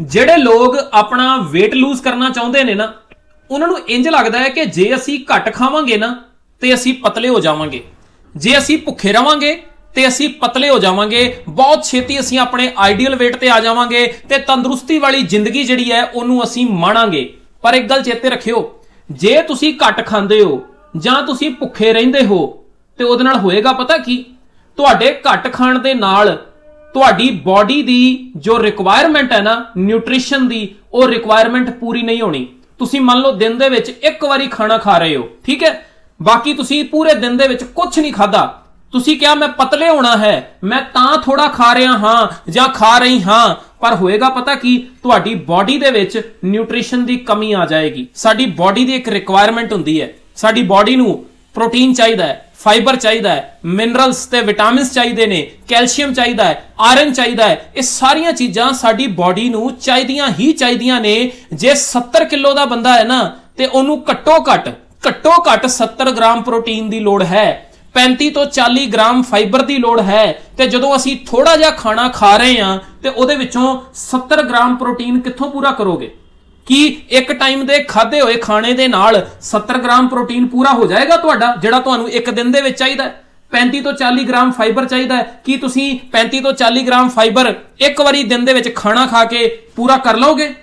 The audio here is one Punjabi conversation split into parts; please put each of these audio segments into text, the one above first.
ਜਿਹੜੇ ਲੋਕ ਆਪਣਾ weight lose ਕਰਨਾ ਚਾਹੁੰਦੇ ਨੇ ਨਾ, ਉਹਨਾਂ ਨੂੰ ਇੰਜ ਲੱਗਦਾ ਹੈ ਕਿ ਜੇ ਅਸੀਂ ਘੱਟ ਖਾਵਾਂਗੇ ਨਾ, ਤੇ ਅਸੀਂ ਪਤਲੇ ਹੋ ਜਾਵਾਂਗੇ। ਜੇ ਅਸੀਂ ਭੁੱਖੇ ਰਵਾਂਗੇ, ਤੇ ਅਸੀਂ ਪਤਲੇ ਹੋ ਜਾਵਾਂਗੇ। ਬਹੁਤ ਛੇਤੀ ਅਸੀਂ ਆਪਣੇ ਆਈਡੀਅਲ weight ਤੇ ਆ ਜਾਵਾਂਗੇ ਤੇ ਤੰਦਰੁਸਤੀ ਵਾਲੀ ਜ਼ਿੰਦਗੀ ਜਿਹੜੀ ਹੈ, ਉਹਨੂੰ ਅਸੀਂ ਮਾਣਾਂਗੇ। ਪਰ ਇੱਕ ਗੱਲ ਚੇਤੇ ਰੱਖਿਓ, ਜੇ ਤੁਸੀਂ ਘੱਟ ਖਾਂਦੇ ਹੋ ਜਾਂ ਤੁਸੀਂ ਭੁੱਖੇ ਰਹਿੰਦੇ ਹੋ, ਤੇ ਉਹਦੇ ਨਾਲ ਹੋਏਗਾ ਪਤਾ ਕੀ? ਤੁਹਾਡੇ ਘੱਟ ਖਾਣ ਦੇ ਨਾਲ ਤੁਹਾਡੀ ਬਾਡੀ ਦੀ ਜੋ ਰਿਕੁਆਇਰਮੈਂਟ ਹੈ ਨਾ ਨਿਊਟ੍ਰੀਸ਼ਨ ਦੀ, ਉਹ ਰਿਕੁਆਇਰਮੈਂਟ ਪੂਰੀ ਨਹੀਂ ਹੋਣੀ। ਤੁਸੀਂ ਮੰਨ ਲਓ ਦਿਨ ਦੇ ਵਿੱਚ ਇੱਕ ਵਾਰੀ ਖਾਣਾ ਖਾ ਰਹੇ ਹੋ, ਠੀਕ ਹੈ? ਬਾਕੀ ਤੁਸੀਂ ਪੂਰੇ ਦਿਨ ਦੇ ਵਿੱਚ ਕੁਝ ਨਹੀਂ ਖਾਦਾ ਤੁਸੀਂ ਕਿਹਾ, ਮੈਂ ਪਤਲੇ ਹੋਣਾ ਹੈ, ਮੈਂ ਤਾਂ ਥੋੜਾ ਖਾ ਰਿਹਾ ਹਾਂ ਜਾਂ ਖਾ ਰਹੀ ਹਾਂ। ਪਰ ਹੋਏਗਾ ਪਤਾ ਕੀ? ਤੁਹਾਡੀ ਬਾਡੀ ਦੇ ਵਿੱਚ ਨਿਊਟ੍ਰੀਸ਼ਨ ਦੀ ਕਮੀ ਆ ਜਾਏਗੀ। ਸਾਡੀ ਬਾਡੀ ਦੀ ਇੱਕ ਰਿਕੁਆਇਰਮੈਂਟ ਹੁੰਦੀ ਹੈ। ਸਾਡੀ ਬਾਡੀ ਨੂੰ ਪ੍ਰੋਟੀਨ ਚਾਹੀਦਾ ਹੈ। ਫਾਈਬਰ ਚਾਹੀਦਾ ਹੈ ਮਿਨਰਲਸ ਤੇ ਵਿਟਾਮਿਨਸ ਚਾਹੀਦੇ ਨੇ ਕੈਲਸ਼ੀਅਮ ਚਾਹੀਦਾ ਹੈ ਆਇਰਨ ਚਾਹੀਦਾ ਹੈ, ਇਹ ਸਾਰੀਆਂ ਚੀਜ਼ਾਂ ਸਾਡੀ ਬਾਡੀ ਨੂੰ ਚਾਹੀਦੀਆਂ ਹੀ ਚਾਹੀਦੀਆਂ ਨੇ। ਜੇ 70 ਕਿਲੋ ਦਾ ਬੰਦਾ ਹੈ ਨਾ, ਤੇ ਉਹਨੂੰ ਘੱਟੋ ਘੱਟ ਘੱਟੋ ਘੱਟ 70 ਗ੍ਰਾਮ ਪ੍ਰੋਟੀਨ ਦੀ ਲੋੜ ਹੈ। 35 ਤੋਂ 40 ਗ੍ਰਾਮ ਫਾਈਬਰ ਦੀ ਲੋੜ ਹੈ। ਤੇ ਜਦੋਂ ਅਸੀਂ ਥੋੜਾ ਜਿਹਾ ਖਾਣਾ ਖਾ ਰਹੇ ਹਾਂ, ਤੇ ਉਹਦੇ ਵਿੱਚੋਂ 70 ਗ੍ਰਾਮ ਪ੍ਰੋਟੀਨ ਕਿੱਥੋਂ ਪੂਰਾ ਕਰੋਗੇ? ਕੀ ਇੱਕ ਟਾਈਮ ਦੇ ਖਾਦੇ ਹੋਏ ਖਾਣੇ ਦੇ ਨਾਲ 70 ਗ੍ਰਾਮ ਪ੍ਰੋਟੀਨ ਪੂਰਾ ਹੋ ਜਾਏਗਾ ਤੁਹਾਡਾ, ਜਿਹੜਾ ਤੁਹਾਨੂੰ ਇੱਕ ਦਿਨ ਦੇ ਵਿੱਚ ਚਾਹੀਦਾ ਹੈ? 35 ਤੋਂ 40 ਗ੍ਰਾਮ ਫਾਈਬਰ ਚਾਹੀਦਾ ਹੈ। ਕੀ ਤੁਸੀਂ 35 ਤੋਂ 40 ਗ੍ਰਾਮ ਫਾਈਬਰ ਇੱਕ ਵਾਰੀ ਦਿਨ ਦੇ ਵਿੱਚ ਖਾਣਾ ਖਾ ਕੇ ਪੂਰਾ ਕਰ ਲਓਗੇ?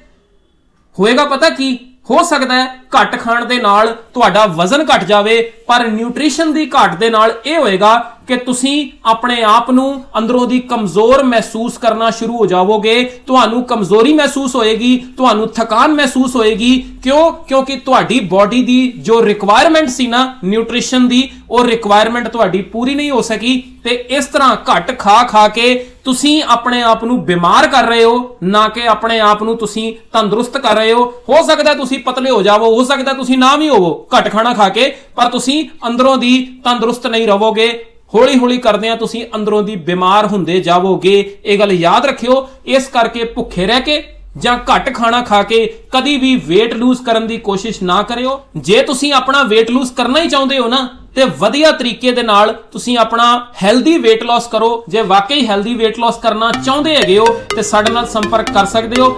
ਹੋਏਗਾ ਪਤਾ ਕੀ? ਹੋ ਸਕਦਾ ਹੈ ਘੱਟ ਖਾਣ ਦੇ ਨਾਲ ਤੁਹਾਡਾ ਵਜ਼ਨ ਘਟ ਜਾਵੇ, ਪਰ ਨਿਊਟ੍ਰੀਸ਼ਨ ਦੀ ਘਾਟ ਦੇ ਨਾਲ ਇਹ ਹੋਏਗਾ ਕਿ ਤੁਸੀਂ ਆਪਣੇ ਆਪ ਨੂੰ ਅੰਦਰੋਂ ਦੀ ਕਮਜ਼ੋਰ ਮਹਿਸੂਸ ਕਰਨਾ ਸ਼ੁਰੂ ਹੋ ਜਾਵੋਗੇ। ਤੁਹਾਨੂੰ ਕਮਜ਼ੋਰੀ ਮਹਿਸੂਸ ਹੋਏਗੀ, ਤੁਹਾਨੂੰ ਥਕਾਨ ਮਹਿਸੂਸ ਹੋਏਗੀ। ਕਿਉਂ? ਕਿਉਂਕਿ ਤੁਹਾਡੀ ਬਾਡੀ ਦੀ ਜੋ ਰਿਕੁਆਇਰਮੈਂਟ ਸੀ ਨਾ ਨਿਊਟ੍ਰੀਸ਼ਨ ਦੀ, ਉਹ ਰਿਕੁਆਇਰਮੈਂਟ ਤੁਹਾਡੀ ਪੂਰੀ ਨਹੀਂ ਹੋ ਸਕੀ ਤੇ ਇਸ ਤਰ੍ਹਾਂ ਘੱਟ ਖਾ ਖਾ ਕੇ ਤੁਸੀਂ ਆਪਣੇ ਆਪ ਨੂੰ ਬਿਮਾਰ ਕਰ ਰਹੇ ਹੋ, ਨਾ ਕਿ ਆਪਣੇ ਆਪ ਨੂੰ ਤੁਸੀਂ ਤੰਦਰੁਸਤ ਕਰ ਰਹੇ ਹੋ। ਹੋ ਸਕਦਾ ਤੁਸੀਂ ਪਤਲੇ ਹੋ ਜਾਵੋ, ਹੋ ਸਕਦਾ ਤੁਸੀਂ ਨਾ ਵੀ ਹੋਵੋ, ਘੱਟ ਖਾਣਾ ਖਾ ਕੇ, ਪਰ ਤੁਸੀਂ ਅੰਦਰੋਂ ਦੀ ਤੰਦਰੁਸਤ ਨਹੀਂ ਰਹੋਗੇ। ਹੌਲੀ ਹੌਲੀ ਕਰਦੇ ਆ ਤੁਸੀਂ ਅੰਦਰੋਂ ਦੀ ਬਿਮਾਰ ਹੁੰਦੇ ਜਾਵੋਗੇ। ਇਹ ਗੱਲ ਯਾਦ ਰੱਖਿਓ, ਇਸ ਕਰਕੇ ਭੁੱਖੇ ਰਹਿ ਕੇ ਜਾਂ ਘੱਟ ਖਾਣਾ ਖਾ ਕੇ ਕਦੀ ਵੀ weight lose ਕਰਨ ਦੀ ਕੋਸ਼ਿਸ਼ ਨਾ ਕਰਿਓ। ਜੇ ਤੁਸੀਂ ਆਪਣਾ weight lose ਕਰਨਾ ਹੀ ਚਾਹੁੰਦੇ ਹੋ ਨਾ ਤੇ ਵਧੀਆ ਤਰੀਕੇ ਦੇ ਨਾਲ ਤੁਸੀਂ ਆਪਣਾ ਹੈਲਦੀ weight loss ਕਰੋ। ਜੇ ਵਾਕਈ ਹੈਲਦੀ weight loss ਕਰਨਾ ਚਾਹੁੰਦੇ ਹੈਗੇ ਹੋ, ਤੇ ਸਾਡੇ ਨਾਲ ਸੰਪਰਕ ਕਰ ਸਕਦੇ ਹੋ।